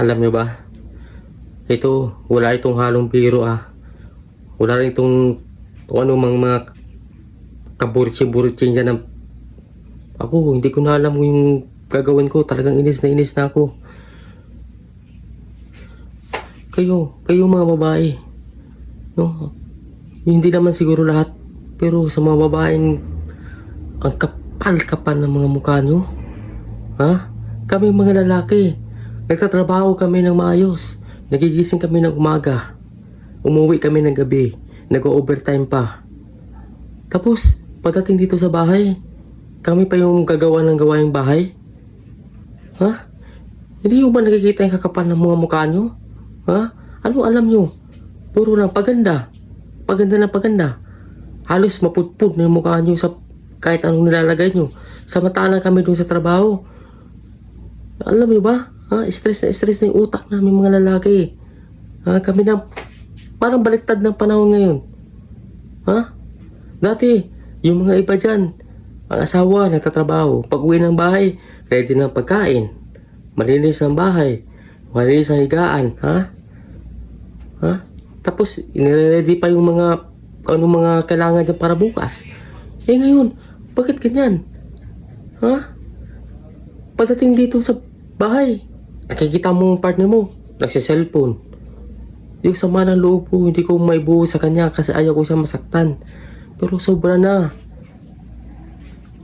Alam niyo ba? Ito, wala itong halong biro ah. Wala rin itong kung ano mang mga kaburitsi-buritsi dyan ng ako, hindi ko na alam yung gagawin ko. Talagang inis na inis na ako. Kayo, kayo mga babae. No? Hindi naman siguro lahat. Pero sa mga babaeng ang kapal-kapal ng mga mukha nyo. Ha? Kami mga lalaki. Nagtatrabaho kami ng maayos. Nagigising kami ng umaga. Umuwi kami ng gabi. Nag-overtime pa. Tapos, pagdating dito sa bahay, kami pa yung gagawa ng gawaing bahay? Ha? Hindi yung ba nakikita yung kakapal ng mga mukha nyo? Ha? Ano alam nyo? Puro lang paganda. Paganda na paganda. Halos maputpud na yung mukha nyo sa kahit anong nilalagay nyo. Samantala kami doon sa trabaho. Alam nyo ba? Ha? Stress na stress na yung utak namin mga lalaki. Ha? Kami na parang baliktad ng panahon ngayon. Ha? Dati, yung mga iba dyan, ang asawa, nagtatrabaho. Pag uwi ng bahay, ready ng pagkain. Malinis ang bahay. Malinis ang higaan. Ha? Ha? Tapos, inire-ready pa yung mga ano mga kailangan niya para bukas. Eh ngayon, bakit ganyan? Ha? Pagdating dito sa bahay, nakikita mo ang partner mo, nagsiselfone. Yung sama ng loob ko, hindi ko may buo sa kanya kasi ayaw ko siya masaktan. Pero sobra na.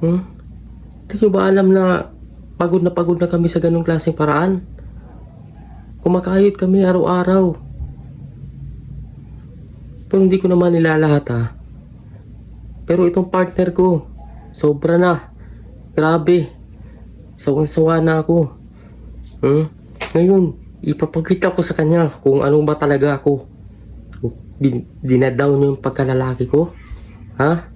Hmm? Hindi nyo ba alam na pagod na pagod na kami sa ganong klaseng paraan? Kumakayod kami araw-araw. Pero hindi ko naman nilalahat ha. Pero itong partner ko, sobra na. Grabe. Sawang-sawa na ako. Hmm? Ngayon, ipapakita ko sa kanya kung ano ba talaga ako. Dinadaw niyo yung pagkalalaki ko. Ha?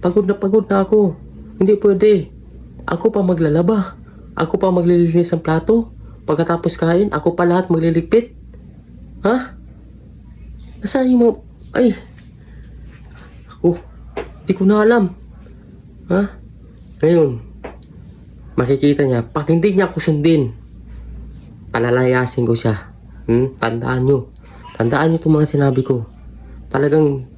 Pagod na pagod na ako. Hindi pwede. Ako pa maglalaba. Ako pa maglilinis ng plato. Pagkatapos kain, ako pa lahat magliligpit. Ha? Nasaan yung mga... Ay! Ako, di ko na alam. Ha? Ngayon, makikita niya, pag hindi niya ako sundin, palalayasin ko siya. Hmm? Tandaan nyo. Tandaan nyo itong mga sinabi ko. Talagang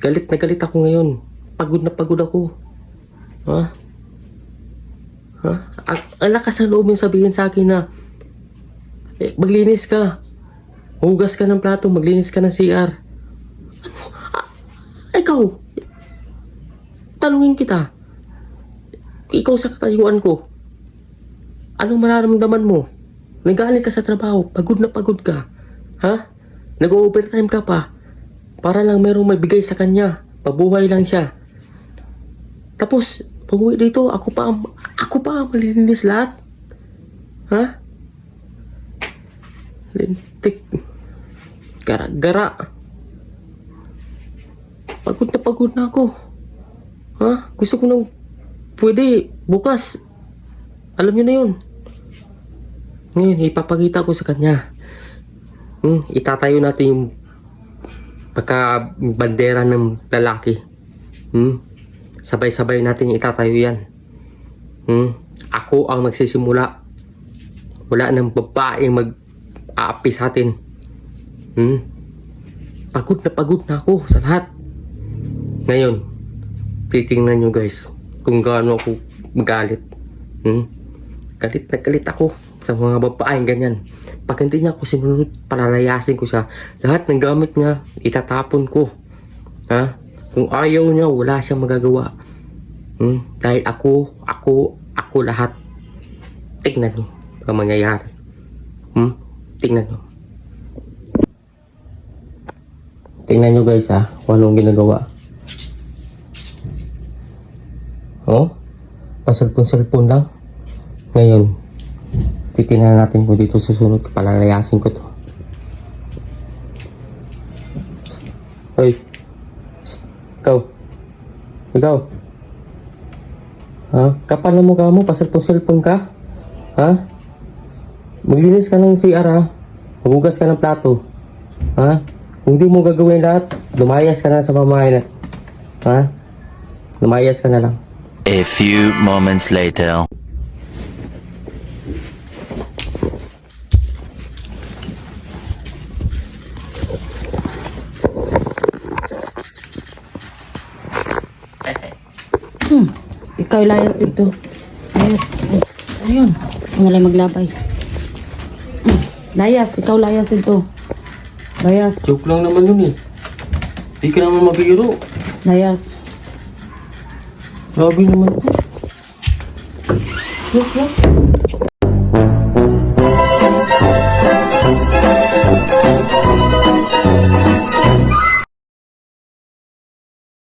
galit na galit ako ngayon. Pagod na pagod ako. Ha? Ha? Ang, ang lakas ng loob yung sabihin sa akin na eh, maglinis ka. Hugas ka ng plato, maglinis ka ng CR. Ah, ikaw, tanungin kita. Ikaw sa katayuan ko. Anong mararamdaman mo? Nagaling ka sa trabaho, pagod na pagod ka. Ha? Nag-overtime ka pa. Para lang merong magbigay sa kanya. Pabuhay lang siya. Tapos, pag uwi dito, ako pa ang, ako pa ang malilinis lahat. Ha? Lintik. Gara-gara. Pagod na pagod na ako. Ha? Gusto ko nang pwede bukas. Alam niyo na yun. Ngayon, ipapakita ko sa kanya. Hmm, itatayo natin yung pagka-bandera ng lalaki. Hmm? Sabay-sabay natin itatayo yan. Hmm? Ako ang magsisimula. Wala nang babaeng mag-aapi sa atin. Hmm? Pagod na pagod na ako sa lahat. Ngayon, titingnan nyo guys kung gaano ako magalit. Hmm? Galit na galit ako sa mga babaeng ganyan. Pag hindi niya ako sinunod, palalayasin ko siya. Lahat ng gamit niya, itatapon ko. Ha? Kung ayaw niya, wala siyang magagawa. Hmm? Dahil ako, ako, ako lahat. Tignan niyo ang mangyayari. Hmm? Tignan niyo. Tingnan nyo guys ha, kung anong ginagawa. Oh, pasalpon-salpon lang. Ngayon, titingnan natin kung dito susunod, palalayasin ko to. Psst. Hoy. Psst. Ikaw. Ikaw. Ha? Kapal na mukha mo, pasalpon-salpon ka? Ha? Maglinis ka ng CR ha? Magugas ka ng plato. Ha? Kung di mo gagawin lahat, lumayas ka na sa pamahay na. Ha? Lumayas ka na lang. A few moments later. Layas dito. Layas. Ay, ayun. Ang alay maglabay. Layas, ikaw layas dito. Layas, Joke lang naman yun eh. Di ka naman mabiro. layas. Grabe naman. Look, look.